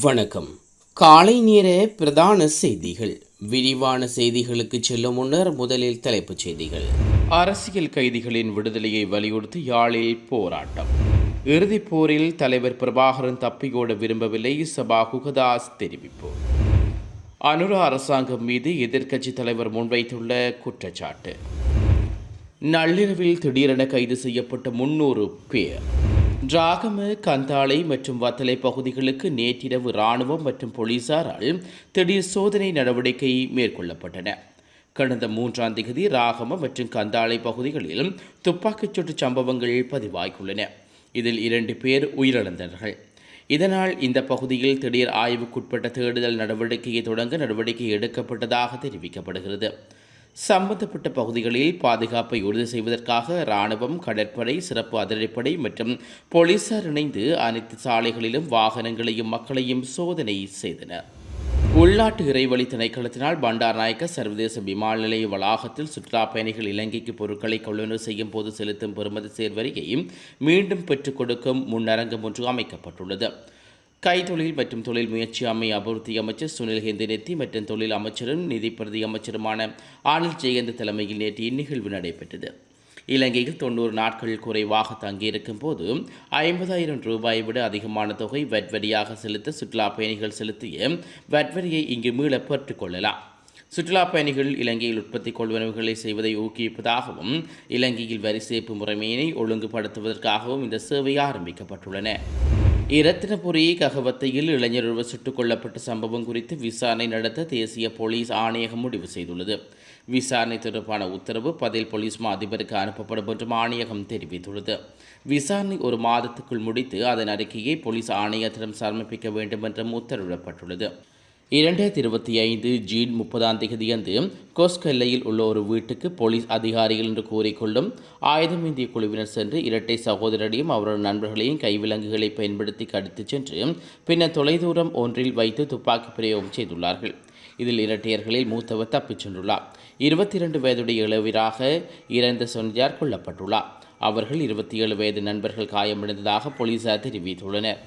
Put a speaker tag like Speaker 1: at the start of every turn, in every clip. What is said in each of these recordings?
Speaker 1: வணக்கம். காலை நேர பிரதான செய்திகள். விரிவான செய்திகளுக்கு செல்லும் முன்னர் முதலில் தலைப்புச் செய்திகள். அரசியல் கைதிகளின் விடுதலையை வலியுறுத்தி யாழில் போராட்டம். இறுதிப் போரில் தலைவர் பிரபாகரன் தப்பியோட விரும்பவில்லை சபா குகதாஸ் தெரிவிப்பு. அனுரா அரசாங்கம் மீது எதிர்க்கட்சித் தலைவர் முன்வைத்துள்ள குற்றச்சாட்டு. நள்ளிரவில் திடீரென கைது செய்யப்பட்ட முன்னூறு பேர். டிராகம கந்தாளை மற்றும் வத்தலை பகுதிகளுக்கு நேற்றிரவு இராணுவம் மற்றும் போலீசாரால் திடீர் சோதனை நடவடிக்கை மேற்கொள்ளப்பட்டன. கடந்த மூன்றாம் திகதி ராகம மற்றும் கந்தாளை பகுதிகளில் துப்பாக்கிச் சூட்டு சம்பவங்கள் பதிவாகியுள்ளன. இதில் இரண்டு பேர் உயிரிழந்தனர்கள் இதனால் இந்த பகுதியில் திடீர் ஆய்வுக்குட்பட்ட தேடுதல் நடவடிக்கையை தொடங்க நடவடிக்கை எடுக்கப்பட்டதாக தெரிவிக்கப்படுகிறது. சம்பந்தப்பட்ட பகுதிகளில் பாதுகாப்பை உறுதி செய்வதற்காக இராணுவம் கடற்படை சிறப்பு அதிரடிப்படை மற்றும் போலீசார் இணைந்து அனைத்து சாலைகளிலும் வாகனங்களையும் மக்களையும் சோதனை செய்தனர். உள்நாட்டு இறைவழி திணைக்களத்தினால் பண்டார் நாயக்க சர்வதேச விமான நிலைய வளாகத்தில் சுற்றுலா பயணிகள் இலங்கைக்கு பொருட்களை கொள்ளுநர் செய்யும் போது செலுத்தும் பெறுமதி சேர்வரியை மீண்டும் பெற்றுக் கொடுக்கும் முன்னரங்கம் ஒன்று அமைக்கப்பட்டுள்ளது. கைத்தொழில் மற்றும் தொழில் முயற்சி அம்மை அபிவிருத்தி அமைச்சர் சுனில் ஹெந்தினெத்தி மற்றும் தொழில் அமைச்சரும் நிதி பிரதி அமைச்சருமான ஆனந்த் ஜெயந்த் தலைமையில் நேற்று இந்நிகழ்வு நடைபெற்றது. இலங்கையில் தொண்ணூறு நாட்கள் குறைவாக தங்கியிருக்கும் போது ஐம்பதாயிரம் ரூபாயை விட அதிகமான தொகை வட்வரியாக செலுத்த சுற்றுலா பயணிகள் செலுத்திய வட்வரியை இங்கு மீள பெற்றுக்கொள்ளலாம் சுற்றுலா பயணிகள் இலங்கையில் உற்பத்தி கொள்வனவுகளை செய்வதை ஊக்குவிப்பதாகவும் இலங்கையில் வரி சேர்ப்பு முறைமையினை ஒழுங்குபடுத்துவதற்காகவும் இந்த சேவை ஆரம்பிக்கப்பட்டுள்ளன. இரத்தினபுரி ககவத்தையில் இளைஞர் ஒருவர் சுட்டுக் கொல்லப்பட்ட சம்பவம் குறித்து விசாரணை நடத்த தேசிய போலீஸ் ஆணையகம் முடிவு செய்துள்ளது. விசாரணை தொடர்பான உத்தரவு பதில் போலீஸ் மா அதிபருக்கு அனுப்பப்படும் என்றும் ஆணையகம் தெரிவித்துள்ளது. விசாரணை ஒரு மாதத்துக்குள் முடித்து அதன் அறிக்கையை போலீஸ் ஆணையத்திடம் சமர்ப்பிக்க வேண்டும் என்றும் உத்தரவிடப்பட்டுள்ளது. இரண்டாயிரத்தி இருபத்தி ஐந்து ஜீன் முப்பதாம் தேதியன்று கொஸ்க் எல்லையில் உள்ள ஒரு வீட்டுக்கு போலீஸ் அதிகாரிகள் என்று கூறிக்கொள்ளும் ஆயுதமேந்திய குழுவினர் சென்று இரட்டை சகோதரரையும் அவரது நண்பர்களையும் கைவிலங்குகளை பயன்படுத்தி கடித்துச் சென்று பின்னர் தொலைதூரம் ஒன்றில் வைத்து துப்பாக்கி பிரயோகம் செய்துள்ளார்கள். இதில் இரட்டையர்களில் மூத்தவர் தப்பிச் சென்றுள்ளார். இருபத்தி இரண்டு வயதுடைய இளவராக இறந்த சொன்னியார் கொல்லப்பட்டுள்ளார். அவர்கள் இருபத்தி ஏழு வயது நண்பர்கள் காயமடைந்ததாக போலீசார் தெரிவித்துள்ளனர்.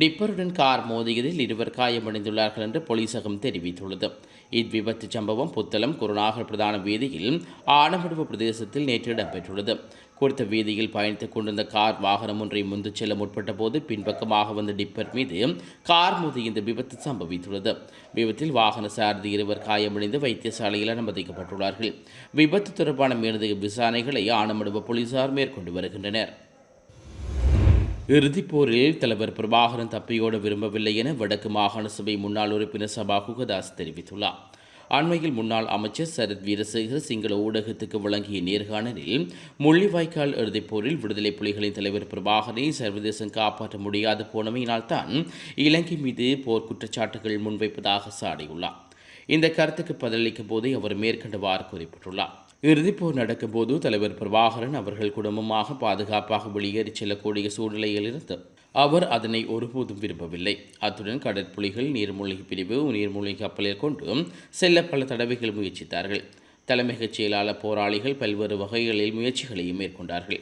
Speaker 1: டிப்பருடன் கார் மோதியதில் இருவர் காயமடைந்துள்ளார்கள் என்று போலீசகம் தெரிவித்துள்ளது. இவ்விபத்து சம்பவம் புத்தளம் குருநாகர் பிரதான வீதியில் ஆனமடுவு பிரதேசத்தில் நேற்று இடம்பெற்றுள்ளது. குறித்த வீதியில் பயணித்துக் கொண்டிருந்த கார் வாகனம் ஒன்றை முந்து செல்ல முற்பட்ட போது பின்பக்கமாக வந்த டிப்பர் மீது கார் மோதி இந்த விபத்து சம்பவித்துள்ளது. விபத்தில் வாகன சாரதி இருவர் காயமடைந்து வைத்தியசாலையில் அனுமதிக்கப்பட்டுள்ளார்கள். விபத்து தொடர்பான மேலதிக விசாரணைகளை ஆனமடுவ போலீசார் மேற்கொண்டு வருகின்றனர். இறுதிப் போரில் தலைவர் பிரபாகரன் தப்பியோட விரும்பவில்லை என வடக்கு மாகாண சபை முன்னாள் உறுப்பினர் சபா குகதாஸ் தெரிவித்துள்ளார். அண்மையில் முன்னாள் அமைச்சர் சரத் வீரசேகர் சிங்கள ஊடகத்துக்கு வழங்கிய நேர்காணலில் முள்ளிவாய்க்கால் இறுதிப் போரில் விடுதலை புலிகளின் தலைவர் பிரபாகரை சர்வதேசம் காப்பாற்ற முடியாது போனமையினால்தான் இலங்கை மீது போர் குற்றச்சாட்டுகள் முன்வைப்பதாக சாடியுள்ளார். இந்த கருத்துக்கு பதிலளிக்கும் போதே அவர் மேற்கண்டவாறு குறிப்பிட்டுள்ளார். இறுதிப்போர் நடக்கும்போது தலைவர் பிரபாகரன் அவர்கள் குடும்பமாக பாதுகாப்பாக வெளியேறிச் செல்லக்கூடிய சூழ்நிலையிலிருந்து அவர் அதனை ஒருபோதும் விரும்பவில்லை. அத்துடன் கடற்புலிகள் நீர்மூழ்கி பிரிவு நீர்மூழ்கி கப்பலில் கொண்டு செல்ல பல தடவைகள் முயற்சித்தார்கள். தலைமைச் செயலாளர் போராளிகள் பல்வேறு வகைகளில் முயற்சிகளையும் மேற்கொண்டார்கள்.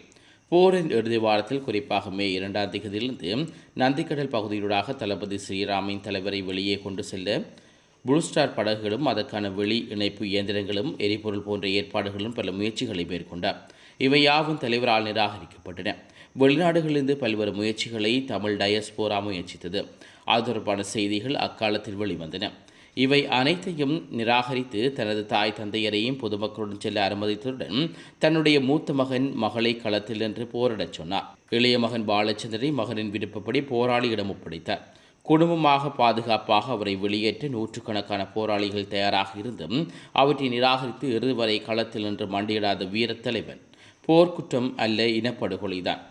Speaker 1: போரின் இறுதி வாரத்தில் குறிப்பாக மே இரண்டாம் தேதியிலிருந்து நந்திக்கடல் பகுதியூடாக தளபதி ஸ்ரீராமின் தலைவரை வெளியே கொண்டு செல்ல ப்ளூ ஸ்டார் படகுகளும் அதற்கான வெளி இணைப்பு இயந்திரங்களும் எரிபொருள் போன்ற ஏற்பாடுகளும் பல முயற்சிகளை மேற்கொண்டார் இவை யாவும் தலைவரால் நிராகரிக்கப்பட்டன. வெளிநாடுகளிலிருந்து பல்வேறு முயற்சிகளை தமிழ் டயஸ்போரா முயற்சித்தது. அது தொடர்பான செய்திகள் அக்காலத்தில் வெளிவந்தன. இவை அனைத்தையும் நிராகரித்து தனது தாய் தந்தையரையும் பொதுமக்களுடன் செல்ல அனுமதித்ததுடன் தன்னுடைய மூத்த மகன் மகளை களத்தில் என்று போரிடச் சொன்னார். இளைய மகன் பாலச்சந்திரை மகனின் விருப்பப்படி போராளியிடம் ஒப்படைத்தார். குடும்பமாக பாதுகாப்பாக அவரை வெளியேற்ற நூற்றுக்கணக்கான போராளிகள் தயாராக இருந்தும் அவற்றை நிராகரித்து இறுதி வரை களத்தில் நின்று மண்டியிடாத வீரத்தலைவன் போர்க்குற்றம் அல்ல இனப்படுகொலைதான்.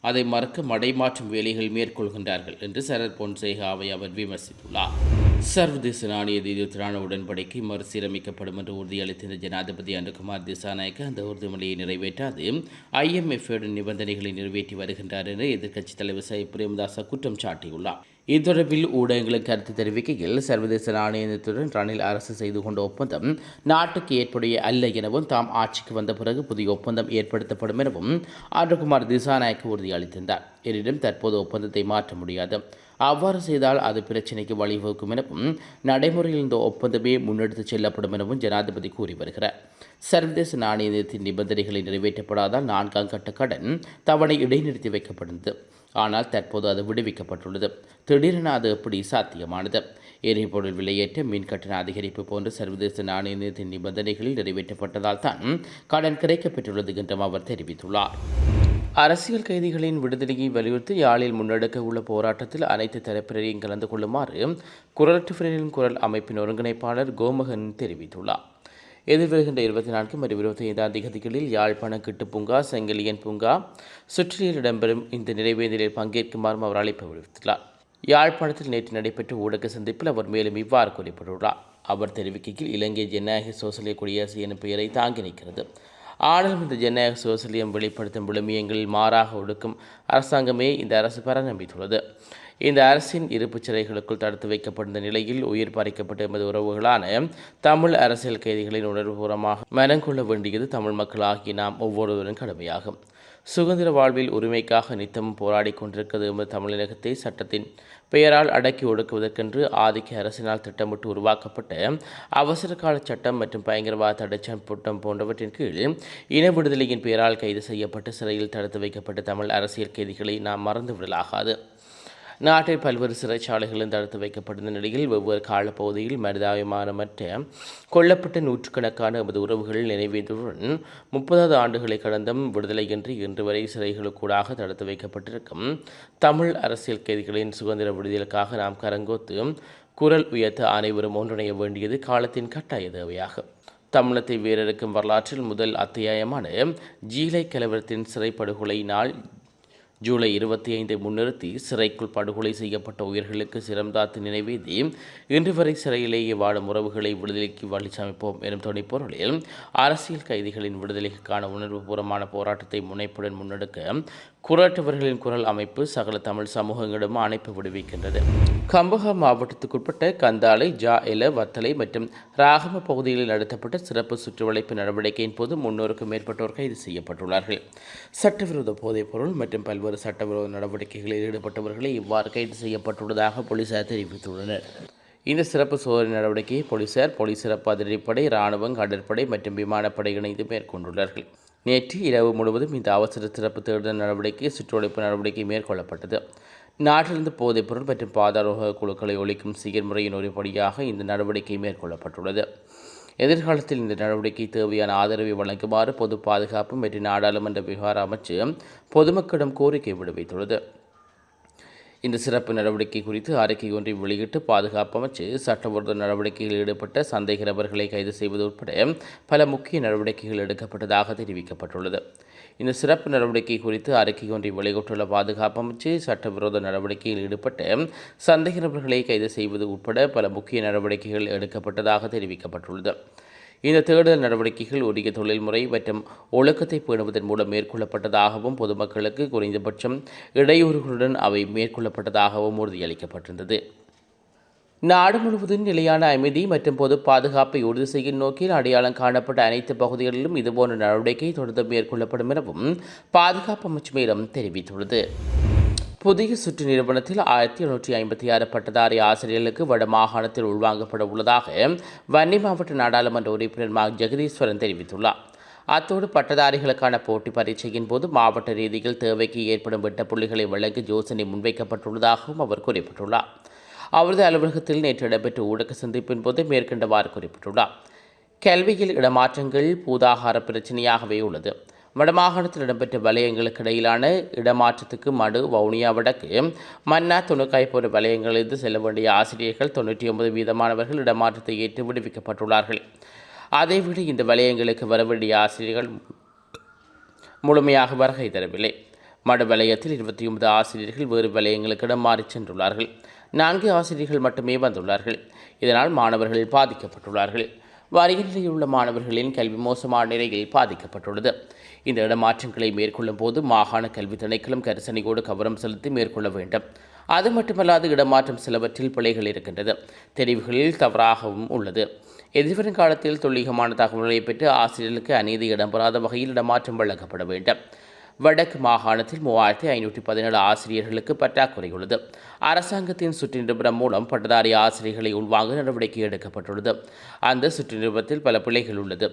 Speaker 1: அதை மறக்க மடைமாற்றும் வேலைகள் மேற்கொள்கின்றார்கள் என்று சரத் பொன்சேகாவை அவர் விமர்சித்துள்ளார். சர்வதேச நாணய நிதியத்திலான உடன்படிக்கை மறுசீரமைக்கப்படும் என்று உறுதியளித்த ஜனாதிபதி அனுகுமார் திசாநாயக்க அந்த உறுதிமொழியை நிறைவேற்றாது ஐஎம்எஃப் நிபந்தனைகளை நிறைவேற்றி வருகின்றார் என எதிர்க்கட்சித் தலைவர் சை. பிரேமதாச குற்றம் சாட்டியுள்ளார். இத்தொடர்பில் ஊடகங்களுக்கு கருத்து தெரிவிக்கையில் சர்வதேச நாணயத்துடன் ரணில் அரசு செய்து கொண்ட ஒப்பந்தம் நாட்டுக்கு ஏற்புடைய அல்ல எனவும் தாம் ஆட்சிக்கு வந்த பிறகு புதிய ஒப்பந்தம் ஏற்படுத்தப்படும் எனவும் ஆண்டகுமார் திசாநாயக்க உறுதியளித்திருந்தார் எனினும் தற்போது ஒப்பந்தத்தை மாற்ற முடியாது. அவ்வாறு செய்தால் அது பிரச்சினைக்கு வழிவகுக்கும் எனவும் நடைமுறையில் இந்த ஒப்பந்தமே முன்னெடுத்துச் செல்லப்படும் எனவும் ஜனாதிபதி கூறி வருகிறார். சர்வதேச நாணயத்தின் நிபந்தனைகளை நிறைவேற்றப்படாதால் நான்காம் கட்ட கடன் தவணை இடைநிறுத்தி வைக்கப்படுகிறது ஆனால் தற்போது அது விடுவிக்கப்பட்டுள்ளது. திடீரென அது எப்படி சாத்தியமானது? எரிபொருள் விலையேற்ற மின் கட்டண அதிகரிப்பு போன்ற சர்வதேச நாணயத்தின் நிபந்தனைகளில் நிறைவேற்றப்பட்டதால் தான் கடன் கிடைக்கப்பெற்றுள்ளது என்றும் அவர் தெரிவித்துள்ளார். அரசியல் கைதிகளின் விடுதலையை வலியுறுத்தி யாழில் முன்னெடுக்க உள்ள போராட்டத்தில் அனைத்து தரப்பினரையும் கலந்து கொள்ளுமாறு குரல் குரல் அமைப்பின் ஒருங்கிணைப்பாளர் கோமகன் தெரிவித்துள்ளார். எதிர்வருகின்ற இருபத்தி நான்கு மற்றும் இருபத்தி ஐந்தாம் திகதிகளில் யாழ்ப்பாண கிட்டு பூங்கா செங்கலியன் பூங்கா சுற்றிலில் இடம்பெறும் இந்த நிறைவேந்தலில் பங்கேற்குமாறும் அவர் அழைப்பு விடுத்துள்ளார். யாழ்ப்பாணத்தில் நேற்று நடைபெற்ற ஊடக சந்திப்பில் அவர் மேலும் இவ்வாறு குறிப்பிட்டுள்ளார். அவர் தெரிவிக்கையில் இலங்கை ஜனநாயக சோசலிய குடியரசு எனும் பெயரை தாங்கி நிற்கிறது. ஆனாலும் இந்த ஜனநாயக சோசலியம் வெளிப்படுத்தும் விழுமியங்களில் மாறாக ஒடுக்கும் அரசாங்கமே இந்த அரசு பராமரித்துள்ளது இந்த அரசின் இருப்புச் சிறைகளுக்குள் தடுத்து வைக்கப்பட்ட நிலையில் உயிர் பறிக்கப்பட்ட எமது உறவுகளான தமிழ் அரசியல் கைதிகளின் உணர்வுபூர்வமாக மனங்கொள்ள வேண்டியது தமிழ் மக்களாகி நாம் ஒவ்வொருவரும் கடமையாகும். சுதந்திர வாழ்வில் உரிமைக்காக நித்தமும் போராடி கொண்டிருக்கிறது எமது தமிழகத்தை சட்டத்தின் பெயரால் அடக்கி ஒடுக்குவதற்கென்று ஆதிக்க அரசினால் திட்டமிட்டு உருவாக்கப்பட்ட அவசர கால சட்டம் மற்றும் பயங்கரவாத தடை போன்றவற்றின் கீழ் இன விடுதலையின் பெயரால் கைது செய்யப்பட்டு சிறையில் தடுத்து வைக்கப்பட்ட தமிழ் அரசியல் கைதிகளை நாம் மறந்துவிடலாகாது. நாட்டில் பல்வேறு சிறைச்சாலைகளும் தடுத்து வைக்கப்பட்டிருந்த நிலையில் வெவ்வேறு காலப்பகுதியில் மனிதாபிமானமற்ற கொல்லப்பட்ட நூற்றுக்கணக்கான எமது உறவுகள் நினைவேந்ததுடன் முப்பதாவது ஆண்டுகளை கடந்தும் விடுதலையின்றி இன்று வரை சிறைகளுக்கூடாக தடுத்து வைக்கப்பட்டிருக்கும் தமிழ் அரசியல் கைதிகளின் சுதந்திர விடுதலுக்காக நாம் கரங்கோத்து குரல் உயர்த்த அனைவரும் ஒன்றிணைய வேண்டியது காலத்தின் கட்டாய தேவையாகும். தமிழத்தை வேறெடுக்கும் வரலாற்றில் முதல் அத்தியாயமான ஜீலை கலவரத்தின் சிறைப்படுகொலை நாள் ஜூலை இருபத்தி ஐந்தை முன்னிறுத்தி சிறைக்குள் படுகொலை செய்யப்பட்ட உயிர்களுக்கு சிரம்தாத்து நினைவேதி. இன்று வரை சிறையிலேயே வாழும் உறவுகளை விடுதலைக்கு வழிச்சமைப்போம் எனும் துணைப்பொருளில் அரசியல் கைதிகளின் விடுதலைக்கான உணர்வுபூர்வமான போராட்டத்தை முனைப்புடன் முன்னெடுக்க குராட்டவர்களின் குரல் அமைப்பு சகல தமிழ் சமூகங்களிடம் அணைப்பு விடுவிக்கின்றது. கம்பஹா மாவட்டத்துக்குட்பட்ட கந்தாலை ஜா எல வத்தலை மற்றும் ராகம பகுதிகளில் நடத்தப்பட்ட சிறப்பு சுற்றுவளைப்பு நடவடிக்கையின் போது முன்னூறுக்கும் மேற்பட்டோர் கைது செய்யப்பட்டுள்ளார்கள். சட்டவிரோத போதைப்பொருள் மற்றும் பல்வேறு சட்டவிரோத நடவடிக்கைகளில் ஈடுபட்டவர்களை இவ்வாறு கைது செய்யப்பட்டுள்ளதாக போலீசார் தெரிவித்துள்ளனர். இந்த சிறப்பு சோதனை நடவடிக்கையை போலீசார் போலீஸ் சிறப்பு அதிரடிப்படை இராணுவம் கடற்படை மற்றும் விமானப்படை இணைந்து மேற்கொண்டுள்ளார்கள். நேற்று இரவு முழுவதும் இந்த அவசர சிறப்பு தேடுதல் நடவடிக்கை சுற்றுவளைப்பு நடவடிக்கை மேற்கொள்ளப்பட்டது. நாட்டிலிருந்து போதைப்பொருள் மற்றும் பாதாரோக குழுக்களை ஒழிக்கும் செயல்முறையின் ஒருபடியாக இந்த நடவடிக்கை மேற்கொள்ளப்பட்டுள்ளது. எதிர்காலத்தில் இந்த நடவடிக்கை தேவையான ஆதரவை வழங்குமாறு பொது பாதுகாப்பு மற்றும் நாடாளுமன்ற விவகார அமைச்சு பொதுமக்களிடம் கோரிக்கை விடுவித்துள்ளது. இந்த சிறப்பு நடவடிக்கை குறித்து அறிக்கை ஒன்றை வெளியிட்டு பாதுகாப்பு அமைச்சு சட்டவிரோத நடவடிக்கையில் ஈடுபட்ட சந்தேக நபர்களை கைது செய்வது உட்பட பல முக்கிய நடவடிக்கைகள் எடுக்கப்பட்டதாக தெரிவிக்கப்பட்டுள்ளது. இந்த சிறப்பு நடவடிக்கை குறித்து அறிக்கை ஒன்றை வெளியிட்டுள்ள பாதுகாப்பு அமைச்சு சட்டவிரோத நடவடிக்கையில் ஈடுபட்ட சந்தேக நபர்களை கைது செய்வது உட்பட பல முக்கிய நடவடிக்கைகள் எடுக்கப்பட்டதாக தெரிவிக்கப்பட்டுள்ளது. இந்த தேடுதல் நடவடிக்கைகள் உரிய தொழில்முறை மற்றும் ஒழுக்கத்தை பேணுவதன் மூலம் மேற்கொள்ளப்பட்டதாகவும் பொதுமக்களுக்கு குறைந்தபட்சம் இடையூறுகளுடன் அவை மேற்கொள்ளப்பட்டதாகவும் உறுதியளிக்கப்பட்டிருந்தது. நாடு முழுவதும் நிலையான அமைதி மற்றும் பொது பாதுகாப்பை உறுதி செய்யும் நோக்கில் அடையாளம் காணப்பட்ட அனைத்து பகுதிகளிலும் இதுபோன்ற நடவடிக்கை தொடர்ந்து மேற்கொள்ளப்படும் எனவும் பாதுகாப்பு அமைச்சு மேலும் தெரிவித்துள்ளது. புதிய சுற்று நிறுவனத்தில் ஆயிரத்தி எழுநூற்றி ஐம்பத்தி ஆறு பட்டதாரி ஆசிரியர்களுக்கு வடமாகாணத்தில் உள்வாங்கப்பட உள்ளதாக வன்னி மாவட்ட நாடாளுமன்ற உறுப்பினர் மா. ஜெகதீஸ்வரன் தெரிவித்துள்ளார். அத்தோடு பட்டதாரிகளுக்கான போட்டி பரீட்சையின் போது மாவட்ட ரீதியில் தேவைக்கு ஏற்படும் வெட்ட புள்ளிகளை வழங்க யோசனை முன்வைக்கப்பட்டுள்ளதாகவும் அவர் குறிப்பிட்டுள்ளார். அவரது அலுவலகத்தில் நேற்று இடம்பெற்ற ஊடக சந்திப்பின் போது மேற்கண்டவாறு குறிப்பிட்டுள்ளார். கல்வியில் இடமாற்றங்கள் பூதாகார பிரச்சனையாகவே உள்ளது. வடமாகாணத்தில் இடம்பெற்ற வலயங்களுக்கு இடையிலான இடமாற்றத்துக்கு மடு வவுனியா வடக்கு மன்னா துணுக்காய் போன்ற வலயங்களிலிருந்து செல்ல வேண்டிய ஆசிரியர்கள் தொண்ணூற்றி ஒன்பது வீதமானவர்கள் இடமாற்றத்தை ஏற்று விடுவிக்கப்பட்டுள்ளார்கள். அதைவிட இந்த வலயங்களுக்கு வர வேண்டிய ஆசிரியர்கள் முழுமையாக வருகை தரவில்லை. மடு வலயத்தில் இருபத்தி ஒன்பது ஆசிரியர்கள் வேறு வலயங்களுக்கு இடம் மாறி சென்றுள்ளார்கள். நான்கு ஆசிரியர்கள் மட்டுமே வந்துள்ளார்கள். இதனால் மாணவர்கள் பாதிக்கப்பட்டுள்ளார்கள். வரிய உள்ள மாணவர்களின் கல்வி மோசமான நிலையில் பாதிக்கப்பட்டுள்ளது. இந்த இடமாற்றங்களை மேற்கொள்ளும் போது மாகாண கல்வி திணைக்களம் கரிசனையோடு கவனம் செலுத்தி மேற்கொள்ள வேண்டும். அது மட்டுமல்லாது இடமாற்றம் சிலவற்றில் பிழைகள் இருக்கின்றது. தெரிவுகளில் தவறாகவும் உள்ளது. எதிர்வரும் காலத்தில் துல்லியமான தகவல்களை பெற்று ஆசிரியர்களுக்கு அநீதி இடம்பெறாத வகையில் இடமாற்றம் வழங்கப்பட வேண்டும். வடக்கு மாகாணத்தில் மூவாயிரத்தி ஐநூற்றி பதினேழு ஆசிரியர்களுக்கு பற்றாக்குறை உள்ளது அரசாங்கத்தின் சுற்று நிறுவனம் மூலம் பட்டதாரி ஆசிரியர்களை உள்வாங்க நடவடிக்கை எடுக்கப்பட்டுள்ளது. அந்த சுற்று நிறுவனத்தில் பல பிள்ளைகள் உள்ளது.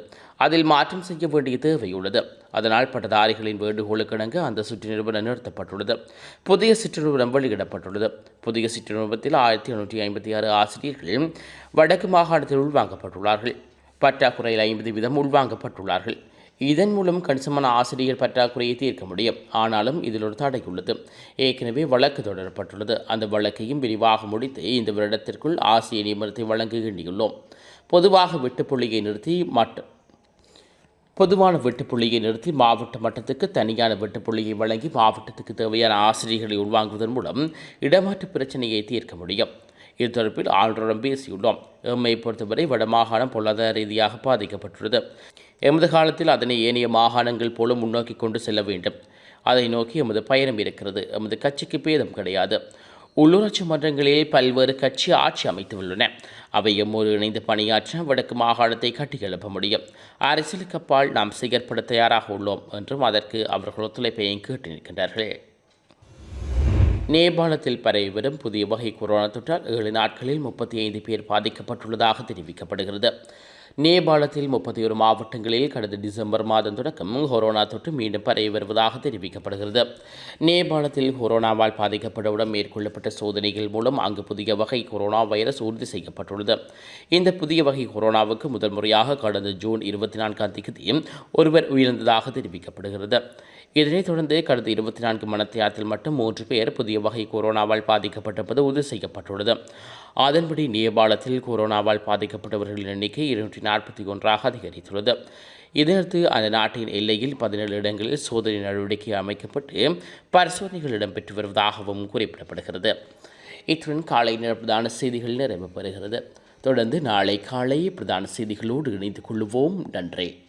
Speaker 1: அதில் மாற்றம் செய்ய வேண்டிய தேவை உள்ளது அதனால் பட்டதாரிகளின் வேண்டுகோளுக்கிணங்க அந்த சுற்று நிறுவனம் நிறுத்தப்பட்டுள்ளது. புதிய சுற்று நிறுவனம் வெளியிடப்பட்டுள்ளது. புதிய சுற்று நிறுவனத்தில் ஆயிரத்தி எண்ணூற்றி ஐம்பத்தி ஆறு ஆசிரியர்கள் வடக்கு மாகாணத்தில் உள்வாங்கப்பட்டுள்ளார்கள். பற்றாக்குறையில் ஐம்பது வீதம் உள்வாங்கப்பட்டுள்ளார்கள். இதன் மூலம் கணிசமான ஆசிரியர் பற்றாக்குறையை தீர்க்க முடியும். ஆனாலும் இதில் ஒரு தடை உள்ளது. ஏற்கனவே வழக்கு தொடரப்பட்டுள்ளது. அந்த வழக்கையும் விரிவாக முடித்து இந்த வருடத்திற்குள் ஆசிரியர் நியமனத்தை வழங்க வேண்டியுள்ளோம் பொதுவாக வெட்டுப்புள்ளியை நிறுத்தி மற்ற பொதுவான வெட்டுப்புள்ளியை நிறுத்தி மாவட்ட மட்டத்துக்கு தனியான வெட்டுப்புள்ளியை வழங்கி மாவட்டத்துக்கு தேவையான ஆசிரியர்களை உள்வாங்குவதன் மூலம் இடமாற்று பிரச்சனையை தீர்க்க முடியும். இது தொடர்பில் ஆளுநரிடம் பேசியுள்ளோம். எம்மை பொறுத்தவரை வடமாகாணம் பொருளாதார ரீதியாக பாதிக்கப்பட்டுள்ளது. எமது காலத்தில் அதனை ஏனைய மாகாணங்கள் போல முன்னோக்கி கொண்டு செல்ல வேண்டும். அதை நோக்கி எமது பயணம் இருக்கிறது. எமது கட்சிக்கு பேதம் கிடையாது. உள்ளூராட்சி மன்றங்களில் பல்வேறு கட்சி ஆட்சி அமைத்துள்ளன. அவை எம்மோடு இணைந்து பணியாற்ற வடக்கு மாகாணத்தை கட்டியெழுப்ப முடியும். அரசியலுக்கு அப்பால் நாம் செயற்பட தயாராக உள்ளோம் என்றும் அதற்கு அவர்கள் ஒத்துழைப்பையும் கேட்டு நிற்கின்றார்கள். நேபாளத்தில் பரவி வரும் புதிய வகை கொரோனா தொற்றால் ஏழு நாட்களில் முப்பத்தி ஐந்து பேர் பாதிக்கப்பட்டுள்ளதாக தெரிவிக்கப்படுகிறது. நேபாளத்தில் முப்பத்தி ஒரு மாவட்டங்களில் கடந்த டிசம்பர் மாதம் தொடக்கம் கொரோனா தொற்று மீண்டும் பரவி வருவதாக தெரிவிக்கப்படுகிறது. நேபாளத்தில் கொரோனாவால் பாதிக்கப்பட்டவுடன் மேற்கொள்ளப்பட்ட சோதனைகள் மூலம் அங்கு புதிய வகை கொரோனா வைரஸ் உறுதி செய்யப்பட்டுள்ளது. இந்த புதிய வகை கொரோனாவுக்கு முதல் முறையாக கடந்த ஜூன் இருபத்தி நான்காம் தேதி ஒருவர் உயிரிழந்ததாக தெரிவிக்கப்படுகிறது. இதனைத் தொடர்ந்து கடந்த இருபத்தி நான்கு மணத்தியாரத்தில் மட்டும் மூன்று பேர் புதிய வகை கொரோனாவால் பாதிக்கப்பட்டிருப்பது உறுதி செய்யப்பட்டுள்ளது. அதன்படி நேபாளத்தில் கொரோனாவால் பாதிக்கப்பட்டவர்களின் எண்ணிக்கை இருநூற்றி நாற்பத்தி ஒன்றாக அதிகரித்துள்ளது. இதனடுத்து அந்த நாட்டின் எல்லையில் பதினேழு இடங்களில் சோதனை நடவடிக்கை அமைக்கப்பட்டு பரிசோதனைகள் இடம்பெற்று வருவதாகவும் குறிப்பிடப்படுகிறது. இத்துடன் காலை நேர பிரதான செய்திகள் நிறைவு பெறுகிறது. தொடர்ந்து நாளை காலை பிரதான செய்திகளோடு இணைந்து கொள்வோம். நன்றி.